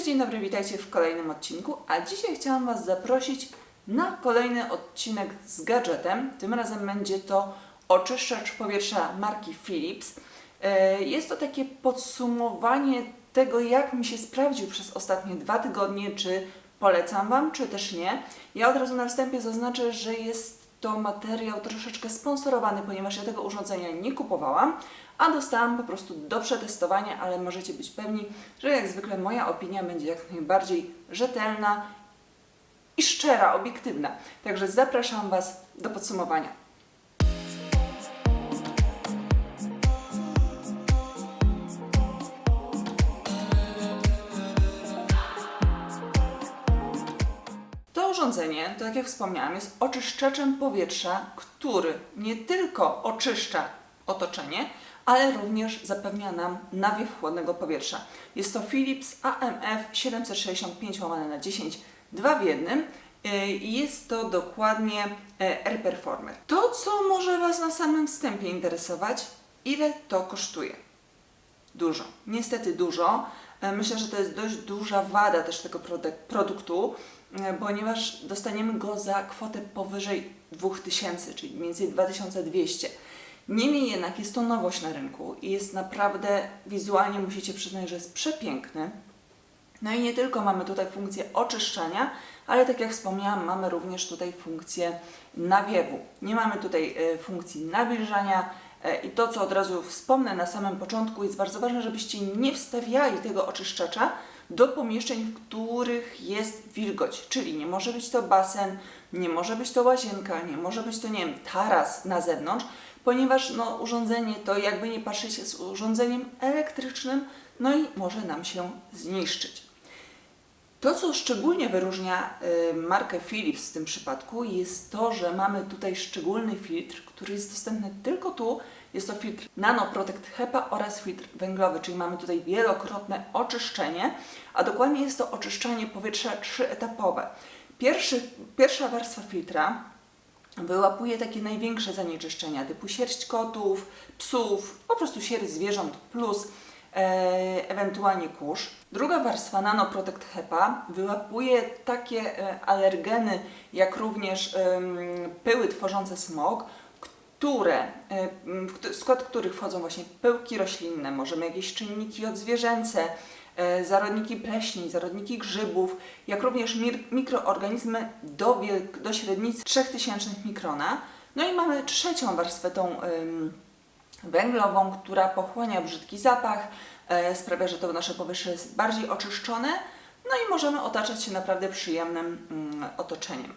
Cześć, dzień dobry, witajcie w kolejnym odcinku, a dzisiaj chciałam Was zaprosić na kolejny odcinek z gadżetem. Tym razem będzie to oczyszczacz powietrza marki Philips. E, Jest to takie podsumowanie tego, jak mi się sprawdził przez ostatnie dwa tygodnie, czy polecam Wam, czy też nie. Ja od razu na wstępie zaznaczę, że jest to materiał troszeczkę sponsorowany, ponieważ ja tego urządzenia nie kupowałam, a dostałam po prostu do przetestowania, ale możecie być pewni, że jak zwykle moja opinia będzie jak najbardziej rzetelna i szczera, obiektywna. Także zapraszam Was do podsumowania. Urządzenie, to tak jak wspomniałam, jest oczyszczaczem powietrza, który nie tylko oczyszcza otoczenie, ale również zapewnia nam nawiew chłodnego powietrza. Jest to Philips AMF 765 łamane na 10 2 w jednym yy, i jest to dokładnie e, Air Performer. To, co może Was na samym wstępie interesować, ile to kosztuje? Dużo. Niestety dużo. E, Myślę, że to jest dość duża wada też tego produk- produktu, e, ponieważ dostaniemy go za kwotę powyżej 2000, czyli mniej więcej 2200. Niemniej jednak jest to nowość na rynku i jest naprawdę wizualnie, musicie przyznać, że jest przepiękny. No i nie tylko mamy tutaj funkcję oczyszczania, ale tak jak wspomniałam, mamy również tutaj funkcję nawiewu. Nie mamy tutaj e, funkcji nawilżania e, i to, co od razu wspomnę na samym początku, jest bardzo ważne, żebyście nie wstawiali tego oczyszczacza do pomieszczeń, w których jest wilgoć, czyli nie może być to basen, nie może być to łazienka, nie może być to, nie wiem, taras na zewnątrz, ponieważ no, urządzenie to jakby nie patrzeć jest urządzeniem elektrycznym, no i może nam się zniszczyć. To, co szczególnie wyróżnia y, markę Philips w tym przypadku, jest to, że mamy tutaj szczególny filtr, który jest dostępny tylko tu. Jest to filtr Nano Protect HEPA oraz filtr węglowy, czyli mamy tutaj wielokrotne oczyszczenie, a dokładnie jest to oczyszczanie powietrza trzyetapowe. Pierwszy, pierwsza warstwa filtra wyłapuje takie największe zanieczyszczenia typu sierść kotów, psów, po prostu sierść zwierząt plus e, ewentualnie kurz. Druga warstwa Nano Protect HEPA wyłapuje takie e, alergeny, jak również pyły tworzące smog, które, m, w skład których wchodzą właśnie pyłki roślinne, możemy jakieś czynniki odzwierzęce, e, zarodniki pleśni, zarodniki grzybów, jak również mikroorganizmy do, do średnicy 3000 mikrona. No i mamy trzecią warstwę, tą węglową, która pochłania brzydki zapach, e, sprawia, że to nasze powietrze jest bardziej oczyszczone, no i możemy otaczać się naprawdę przyjemnym mm, otoczeniem.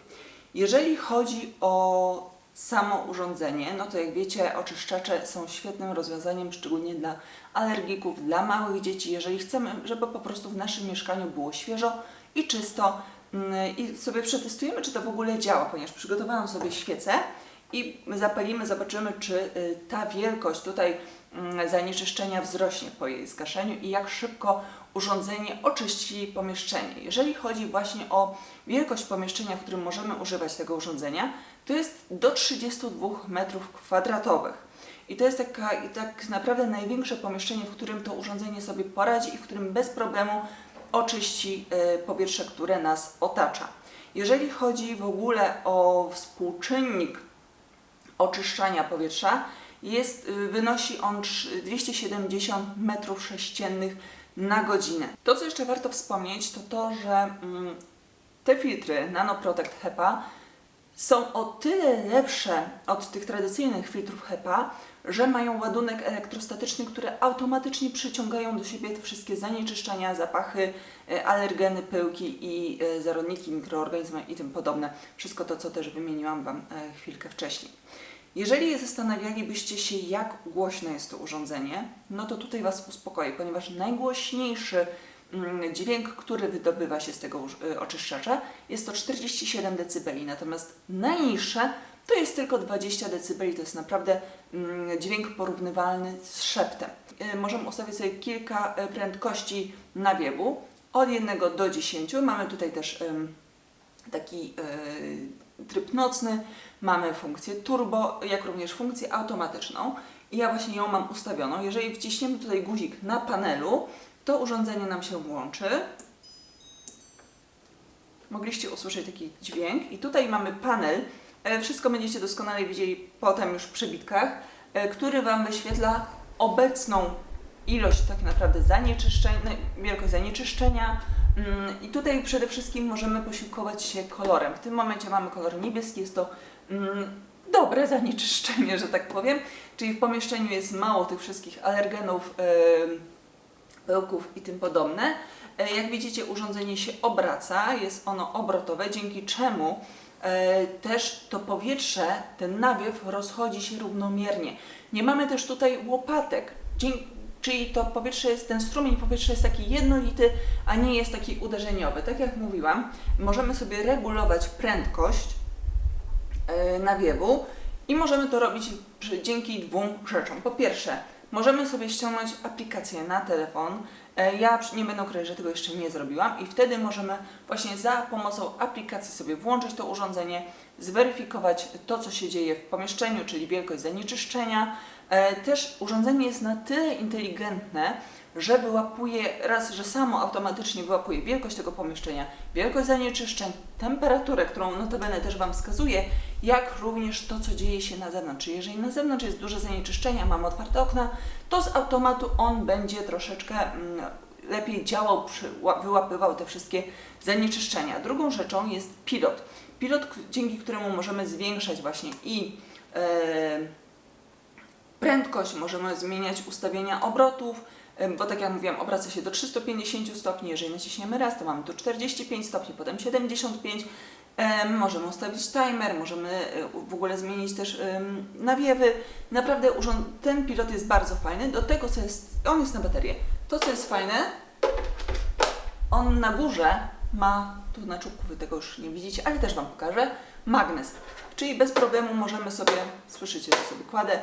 Jeżeli chodzi o samo urządzenie, no to jak wiecie, oczyszczacze są świetnym rozwiązaniem, szczególnie dla alergików, dla małych dzieci, jeżeli chcemy, żeby po prostu w naszym mieszkaniu było świeżo i czysto mm, i sobie przetestujemy, czy to w ogóle działa, ponieważ przygotowałam sobie świecę i zapalimy, zobaczymy, czy y, ta wielkość tutaj mm, zanieczyszczenia wzrośnie po jej zgaszeniu i jak szybko urządzenie oczyści pomieszczenie. Jeżeli chodzi właśnie o wielkość pomieszczenia, w którym możemy używać tego urządzenia, to jest do 32 metrów kwadratowych. I to jest taka, i tak naprawdę największe pomieszczenie, w którym to urządzenie sobie poradzi i w którym bez problemu oczyści y, powietrze, które nas otacza. Jeżeli chodzi w ogóle o współczynnik oczyszczania powietrza jest, y, wynosi on trz- 270 metrów sześciennych na godzinę. To, co jeszcze warto wspomnieć, to to, że mm, te filtry Nano Protect HEPA są o tyle lepsze od tych tradycyjnych filtrów HEPA, że mają ładunek elektrostatyczny, które automatycznie przyciągają do siebie te wszystkie zanieczyszczenia, zapachy, e, alergeny, pyłki i e, zarodniki, mikroorganizmy i tym podobne. Wszystko to, co też wymieniłam Wam e, chwilkę wcześniej. Jeżeli zastanawialibyście się, jak głośne jest to urządzenie, no to tutaj Was uspokoję, ponieważ najgłośniejszy dźwięk, który wydobywa się z tego y, oczyszczacza, jest to 47 dB, natomiast najniższe to jest tylko 20 dB, to jest naprawdę mm, dźwięk porównywalny z szeptem. Y, Możemy ustawić sobie kilka y, prędkości nawiewu, od 1 do 10. Mamy tutaj też taki tryb nocny, mamy funkcję turbo, jak również funkcję automatyczną. Ja właśnie ją mam ustawioną. Jeżeli wciśniemy tutaj guzik na panelu, to urządzenie nam się włączy. mogliście usłyszeć taki dźwięk i tutaj mamy panel, e, wszystko będziecie doskonale widzieli potem już w przebitkach, e, który Wam wyświetla obecną ilość tak naprawdę zanieczyszczeń, no, wielkość zanieczyszczenia Mm, i tutaj przede wszystkim możemy posiłkować się kolorem. W tym momencie mamy kolor niebieski, jest to mm, dobre zanieczyszczenie, że tak powiem, czyli w pomieszczeniu jest mało tych wszystkich alergenów, pyłków i tym podobne. E, Jak widzicie, urządzenie się obraca, jest ono obrotowe, dzięki czemu e, też to powietrze, ten nawiew rozchodzi się równomiernie. Nie mamy też tutaj łopatek, czyli to powietrze jest, ten strumień powietrza jest taki jednolity, a nie jest taki uderzeniowy. Tak jak mówiłam, możemy sobie regulować prędkość nawiewu i możemy to robić dzięki dwóm rzeczom. Po pierwsze, możemy sobie ściągnąć aplikację na telefon. E, Ja nie będę ukrywać, że tego jeszcze nie zrobiłam i wtedy możemy właśnie za pomocą aplikacji sobie włączyć to urządzenie, zweryfikować to, co się dzieje w pomieszczeniu, czyli wielkość zanieczyszczenia. E, Też urządzenie jest na tyle inteligentne, że wyłapuje raz, że samo automatycznie wyłapuje wielkość tego pomieszczenia, wielkość zanieczyszczeń, temperaturę, którą notabene też Wam wskazuje, jak również to, co dzieje się na zewnątrz. Jeżeli na zewnątrz jest duże zanieczyszczenie, mamy otwarte okna, to z automatu on będzie troszeczkę mm, lepiej działał, wyłapywał te wszystkie zanieczyszczenia. Drugą rzeczą jest pilot. Pilot, dzięki któremu możemy zwiększać właśnie i e, prędkość, możemy zmieniać ustawienia obrotów, bo tak jak mówiłam, obraca się do 350 stopni, jeżeli naciśniemy raz, to mamy tu 45 stopni, potem 75, Em, możemy ustawić timer, możemy e, w ogóle zmienić też nawiewy. Naprawdę urząd- ten pilot jest bardzo fajny, do tego co jest, on jest na baterię. To co jest fajne, on na górze ma, tu na czubku wy tego już nie widzicie, ale też Wam pokażę, magnes. Czyli bez problemu możemy sobie, słyszycie, że sobie kładę,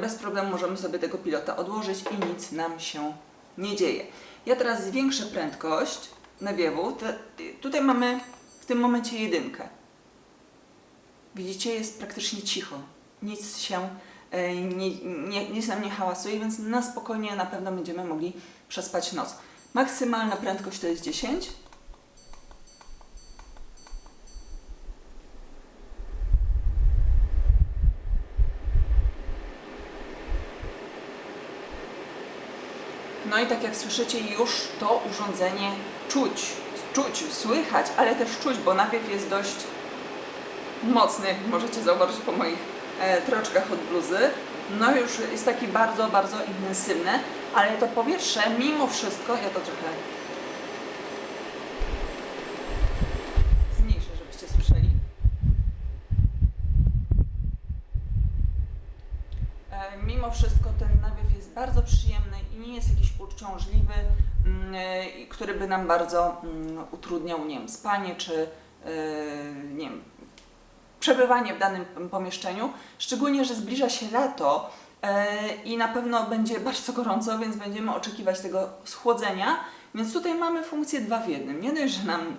bez problemu możemy sobie tego pilota odłożyć i nic nam się nie dzieje. Ja teraz zwiększę prędkość nawiewu. Te, tutaj mamy w tym momencie jedynkę. Widzicie, jest praktycznie cicho. Nic się e, nie, nie, nic nam nie hałasuje, więc na spokojnie na pewno będziemy mogli przespać noc. Maksymalna prędkość to jest 10. No i tak jak słyszycie, już to urządzenie czuć, czuć, słychać, ale też czuć, bo nawiew jest dość mocny, możecie zauważyć po moich e, troczkach od bluzy. No już jest taki bardzo, bardzo intensywny, ale to powietrze mimo wszystko, ja to trochę zmniejszę, żebyście słyszeli. E, Mimo wszystko ten nawiew jest bardzo przyjemny i nie jest jakiś uciążliwy, mm, który by nam bardzo mm, utrudniał, nie wiem, spanie czy e, nie wiem, przebywanie w danym pomieszczeniu. Szczególnie, że zbliża się lato e, i na pewno będzie bardzo gorąco, więc będziemy oczekiwać tego schłodzenia. Więc tutaj mamy funkcję dwa w jednym. Nie dość, że nam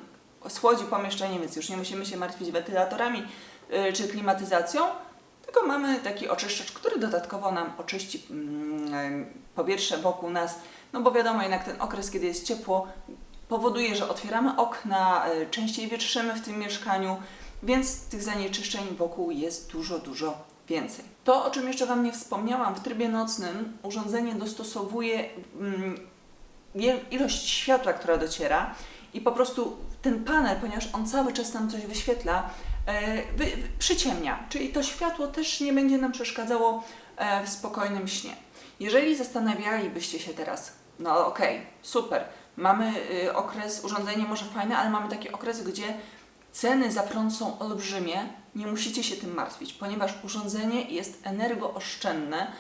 schłodzi pomieszczenie, więc już nie musimy się martwić wentylatorami e, czy klimatyzacją, tylko mamy taki oczyszczacz, który dodatkowo nam oczyści mm, powietrze wokół nas. No bo wiadomo, jednak ten okres, kiedy jest ciepło, powoduje, że otwieramy okna, e, częściej wietrzymy w tym mieszkaniu, więc tych zanieczyszczeń wokół jest dużo, dużo więcej. To, o czym jeszcze Wam nie wspomniałam, w trybie nocnym urządzenie dostosowuje mm, ilość światła, która dociera i po prostu ten panel, ponieważ on cały czas nam coś wyświetla, wy, wy, przyciemnia, czyli to światło też nie będzie nam przeszkadzało e, w spokojnym śnie. Jeżeli zastanawialibyście się teraz, no okej, super, mamy y, okres, urządzenie może fajne, ale mamy taki okres, gdzie ceny za prąd są olbrzymie, nie musicie się tym martwić, ponieważ urządzenie jest energooszczędne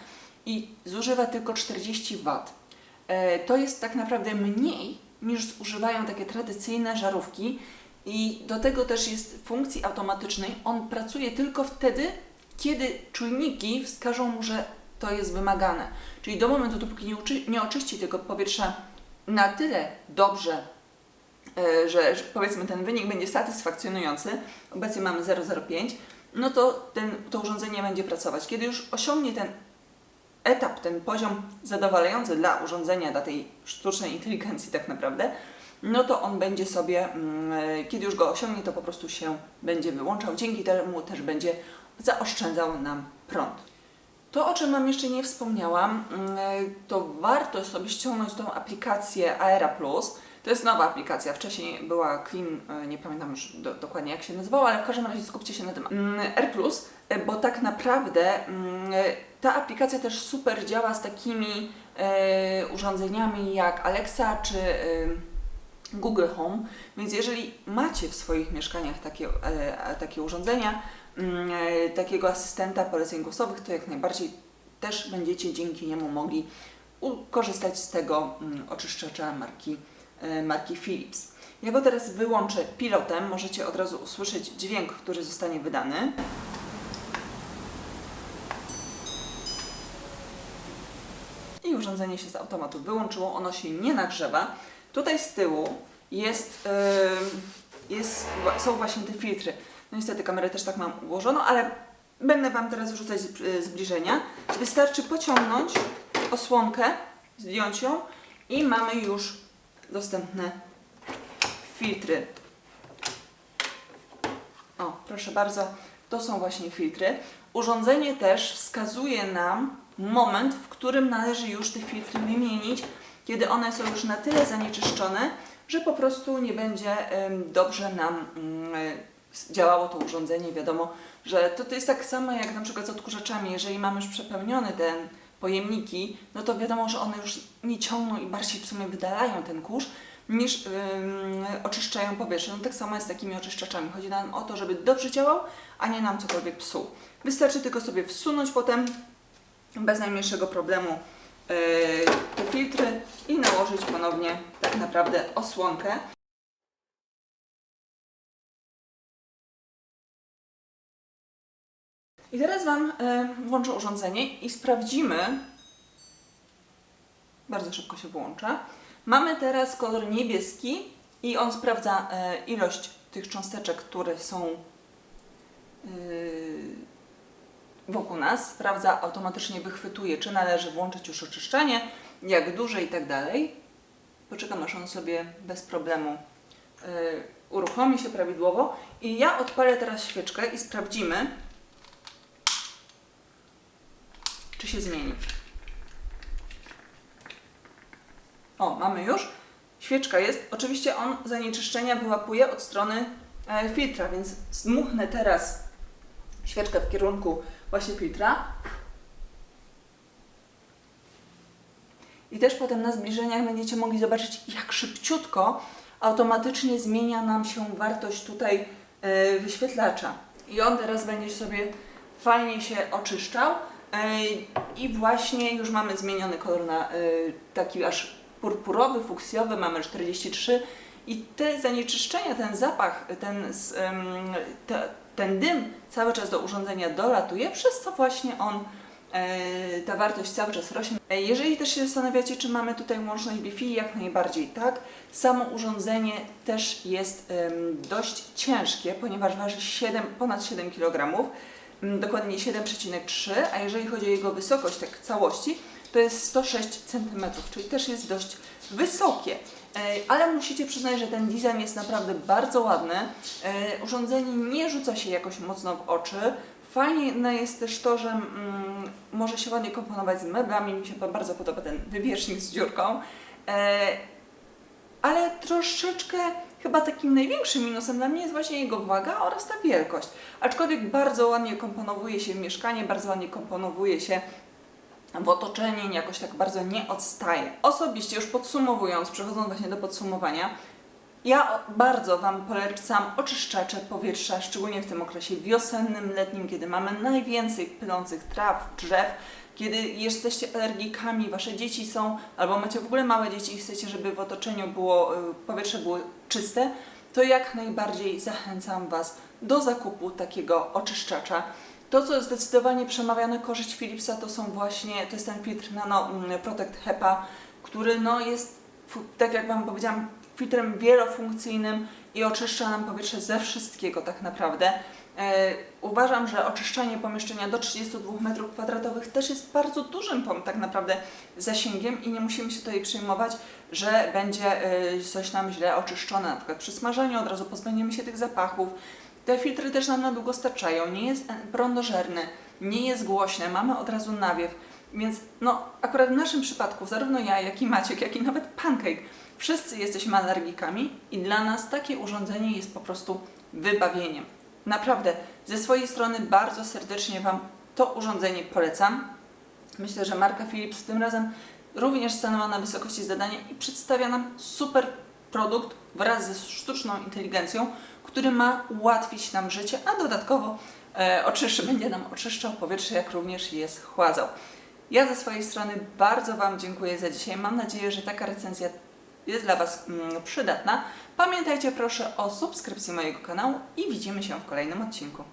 i zużywa tylko 40 W. E, To jest tak naprawdę mniej niż zużywają takie tradycyjne żarówki i do tego też jest funkcji automatycznej. On pracuje tylko wtedy, kiedy czujniki wskażą mu, że to jest wymagane. Czyli do momentu, dopóki nie, uczy, nie oczyści tego powietrza na tyle dobrze, e, że, że powiedzmy ten wynik będzie satysfakcjonujący, obecnie mamy 0,05, no to ten, to urządzenie będzie pracować. Kiedy już osiągnie ten etap, ten poziom zadowalający dla urządzenia, dla tej sztucznej inteligencji tak naprawdę, no to on będzie sobie, mm, e, kiedy już go osiągnie, to po prostu się będzie wyłączał. Dzięki temu też będzie zaoszczędzał nam prąd. To, o czym Wam jeszcze nie wspomniałam, mm, to warto sobie ściągnąć tą aplikację Aera Plus. To jest nowa aplikacja. Wcześniej była Clean, e, nie pamiętam już do, dokładnie jak się nazywała, ale w każdym razie skupcie się na tym mm, R+, e, bo tak naprawdę e, ta aplikacja też super działa z takimi e, urządzeniami jak Alexa czy e, Google Home, więc jeżeli macie w swoich mieszkaniach takie, e, takie urządzenia, mm, e, takiego asystenta poleceń głosowych, to jak najbardziej też będziecie dzięki niemu mogli korzystać z tego mm, oczyszczacza marki, e, marki Philips. Ja go teraz wyłączę pilotem, możecie od razu usłyszeć dźwięk, który zostanie wydany. i urządzenie się z automatu wyłączyło, ono się nie nagrzewa. Tutaj z tyłu jest, jest, są właśnie te filtry. No niestety kamerę też tak mam ułożoną, ale będę Wam teraz wrzucać yy, zbliżenia. Wystarczy pociągnąć osłonkę, zdjąć ją i mamy już dostępne filtry. O, proszę bardzo, to są właśnie filtry. Urządzenie też wskazuje nam moment, w którym należy już te filtry wymienić, kiedy one są już na tyle zanieczyszczone, że po prostu nie będzie dobrze nam mm, działało to urządzenie. Wiadomo, że to, to jest tak samo jak na przykład z odkurzaczami. Jeżeli mamy już przepełniony ten pojemniki, no to wiadomo, że one już nie ciągną i bardziej w sumie wydalają ten kurz, niż oczyszczają powietrze. No tak samo jest z takimi oczyszczaczami. Chodzi nam o to, żeby dobrze działał, a nie nam cokolwiek psuł. Wystarczy tylko sobie wsunąć potem bez najmniejszego problemu te filtry i nałożyć ponownie tak naprawdę osłonkę. I teraz Wam yy, włączę urządzenie i sprawdzimy, bardzo szybko się włącza. Mamy teraz kolor niebieski i on sprawdza e, ilość tych cząsteczek, które są e, wokół nas. Sprawdza, automatycznie wychwytuje, czy należy włączyć już oczyszczanie, jak duże i tak dalej. Poczekam, aż on sobie bez problemu e, uruchomi się prawidłowo. I ja odpalę teraz świeczkę i sprawdzimy, czy się zmieni. O, mamy już. Świeczka jest. Oczywiście on zanieczyszczenia wyłapuje od strony e, filtra, więc zmuchnę teraz świeczkę w kierunku właśnie filtra. I też potem na zbliżeniach będziecie mogli zobaczyć, jak szybciutko automatycznie zmienia nam się wartość tutaj e, wyświetlacza. I on teraz będzie sobie fajnie się oczyszczał. E, I właśnie już mamy zmieniony kolor na e, taki aż purpurowy, fuksjowy, mamy 43 i te zanieczyszczenia, ten zapach, ten, te, ten dym cały czas do urządzenia dolatuje, przez co właśnie on, e, ta wartość cały czas rośnie. E, Jeżeli też się zastanawiacie, czy mamy tutaj łączność Wi-Fi, jak najbardziej tak. Samo urządzenie też jest dość ciężkie, ponieważ waży 7, ponad 7 kg, dokładnie 7,3, a jeżeli chodzi o jego wysokość tak całości, to jest 106 cm, czyli też jest dość wysokie. Ale musicie przyznać, że ten design jest naprawdę bardzo ładny. Urządzenie nie rzuca się jakoś mocno w oczy. Fajne jest też to, że mm, może się ładnie komponować z meblami. Mi się bardzo podoba ten wywierzchnik z dziurką. Ale troszeczkę chyba takim największym minusem dla mnie jest właśnie jego waga oraz ta wielkość. Aczkolwiek bardzo ładnie komponowuje się mieszkanie, bardzo ładnie komponowuje się w otoczeniu, jakoś tak bardzo nie odstaje. Osobiście już podsumowując, przechodząc właśnie do podsumowania, ja bardzo Wam polecam oczyszczacze powietrza, szczególnie w tym okresie wiosennym, letnim, kiedy mamy najwięcej pylących traw, drzew, kiedy jesteście alergikami, Wasze dzieci są, albo macie w ogóle małe dzieci i chcecie, żeby w otoczeniu było, y, powietrze było czyste, to jak najbardziej zachęcam Was do zakupu takiego oczyszczacza. To, co zdecydowanie przemawia na korzyść Philipsa, to są właśnie, to jest ten filtr Nano mm, Protect HEPA, który no jest, tak jak Wam powiedziałam, filtrem wielofunkcyjnym i oczyszcza nam powietrze ze wszystkiego tak naprawdę. E, uważam, że oczyszczanie pomieszczenia do 32 m2 też jest bardzo dużym tak naprawdę zasięgiem i nie musimy się tutaj przejmować, że będzie e, coś nam źle oczyszczone, na przykład przy smażeniu od razu pozbędziemy się tych zapachów. Te filtry też nam na długo starczają, nie jest prądożerny, nie jest głośny, mamy od razu nawiew, więc no akurat w naszym przypadku zarówno ja, jak i Maciek, jak i nawet Pancake, wszyscy jesteśmy alergikami i dla nas takie urządzenie jest po prostu wybawieniem. Naprawdę, ze swojej strony bardzo serdecznie Wam to urządzenie polecam. Myślę, że marka Philips tym razem również stanęła na wysokości zadania i przedstawia nam super produkt wraz ze sztuczną inteligencją, który ma ułatwić nam życie, a dodatkowo e, oczyszczy, będzie nam oczyszczał powietrze, jak również je schładzał. Ja ze swojej strony bardzo Wam dziękuję za dzisiaj. Mam nadzieję, że taka recenzja jest dla Was mm, przydatna. Pamiętajcie proszę o subskrypcji mojego kanału i widzimy się w kolejnym odcinku.